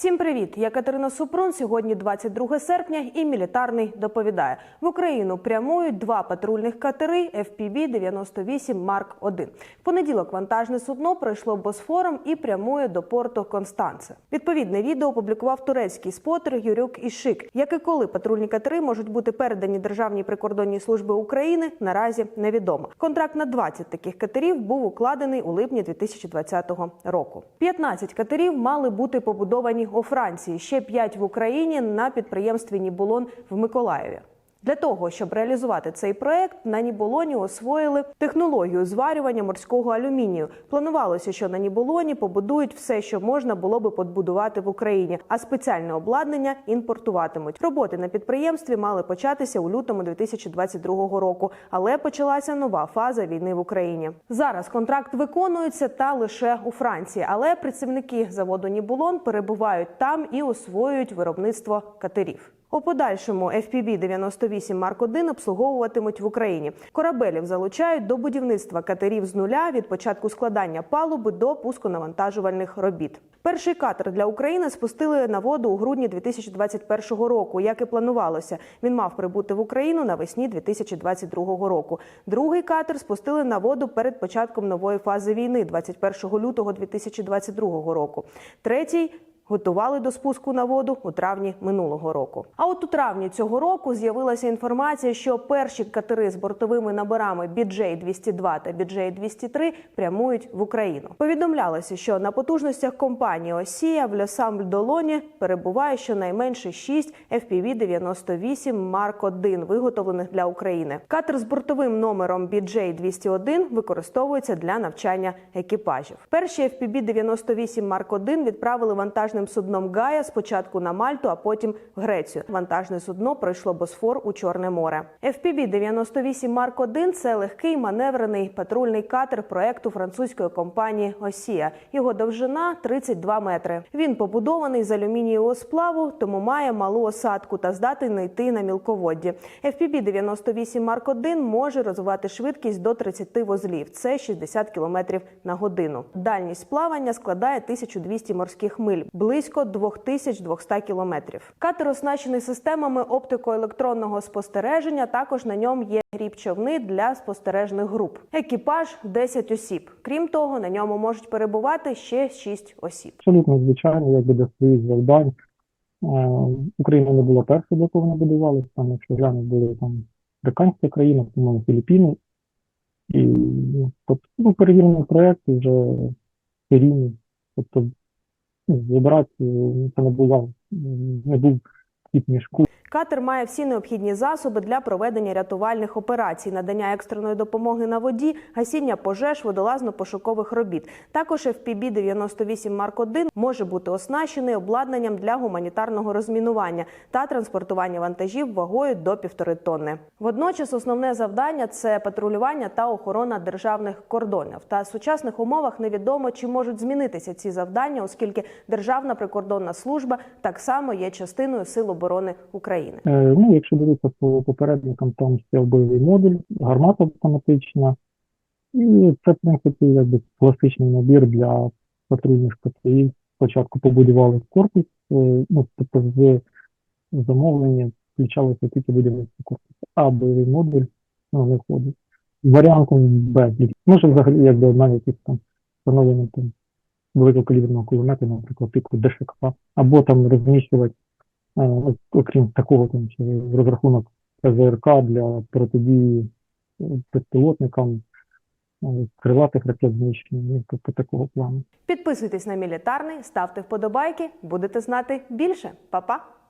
Всім привіт! Я Катерина Супрун. Сьогодні 22 серпня, і мілітарний доповідає в Україну. Прямують два патрульних катери FPV-98 Марк 1 В понеділок вантажне судно пройшло Босфором і прямує до порту Констанце. Відповідне відео опублікував турецький спотер Юрюк Ішик. Як і коли патрульні катери можуть бути передані Державній прикордонній службі України, наразі невідомо. Контракт на 20 таких катерів був укладений у липні 2020 року. 15 катерів мали бути побудовані у Франції, ще 5 в Україні на підприємстві Нібулон в Миколаєві. Для того щоб реалізувати цей проект, на Ніболоні освоїли технологію зварювання морського алюмінію. Планувалося, що на Ніболоні побудують все, що можна було би побудувати в Україні, а спеціальне обладнання імпортуватимуть. Роботи на підприємстві мали початися у лютому 2022 року, але почалася нова фаза війни в Україні. Зараз контракт виконується та лише у Франції, але працівники заводу Нібулон перебувають там і освоюють виробництво катерів. У подальшому FPV-98 Марк 1 обслуговуватимуть в Україні. Корабелів залучають до будівництва катерів з нуля від початку складання палуби до пусконавантажувальних робіт. Перший катер для України спустили на воду у грудні 2021 року, як і планувалося. Він мав прибути в Україну навесні 2022 року. Другий катер спустили на воду перед початком нової фази війни 21 лютого 2022 року. Третій готували до спуску на воду у травні минулого року. А от у травні цього року з'явилася інформація, що перші катери з бортовими наборами BJ-202 та BJ-203 прямують в Україну. Повідомлялося, що на потужностях компанії Осія в Льосамбль-Долоні перебуває щонайменше 6 FPV-98 Марк 1 виготовлених для України. Катер з бортовим номером BJ-201 використовується для навчання екіпажів. Перші FPV-98 Марк 1 відправили вантажним судном Гая спочатку на Мальту, а потім в Грецію. Вантажне судно пройшло Босфор у Чорне море. FPV-98 Марк 1 це легкий маневрений патрульний катер проекту французької компанії Осія. Його довжина 32 метри. Він побудований з алюмінієвого сплаву, тому має малу осадку та здатний йти на мілководді. FPV-98 Марк 1 може розвивати швидкість до 30 вузлів. Це 60 км на годину. Дальність плавання складає 1200 морських миль, близько 2200 кілометрів. Катер оснащений системами оптико-електронного спостереження. Також на ньому є гріб-човни для спостережних груп. Екіпаж 10 осіб. Крім того, на ньому можуть перебувати ще 6 осіб. Абсолютно звичайно, якби до своїх завдань. Е, Україна не була першою, до кого вони будувалися, там, якщо глянути, були там африканська країна, по-моєму, Філіппіни. І ну, тобто, ну, перевірений проєкт вже серійний. Тобто, е, це не була, не був кіт мішку. Катер має всі необхідні засоби для проведення рятувальних операцій, надання екстреної допомоги на воді, гасіння пожеж, водолазно-пошукових робіт. Також FPV-98 Марк 1 може бути оснащений обладнанням для гуманітарного розмінування та транспортування вантажів вагою до півтори тонни. Водночас основне завдання це патрулювання та охорона державних кордонів. Та в сучасних умовах невідомо, чи можуть змінитися ці завдання, оскільки Державна прикордонна служба так само є частиною Сил оборони України. Е, Ну, якщо дивитися по попередникам, там стояв бойовий модуль, гармата автоматична. І це, в принципі, якби класичний набір для патрульних катерів. Спочатку побудували корпус, е, ну, тобто в замовленні включалося тільки будівництво корпусу, а бойовий модуль ну, не входить. Варіантом Б. Може взагалі якби навіть якісь там встановлення там великокаліберного кулемета, наприклад, типу ДШК, або там розміщувати ну, окрім такого там розрахунок ПЗРК для протидії безпілотникам, е, крилатих ракет знищення, ну, тобто такого плану. Підписуйтесь на мілітарний, ставте вподобайки, будете знати більше. Па-па!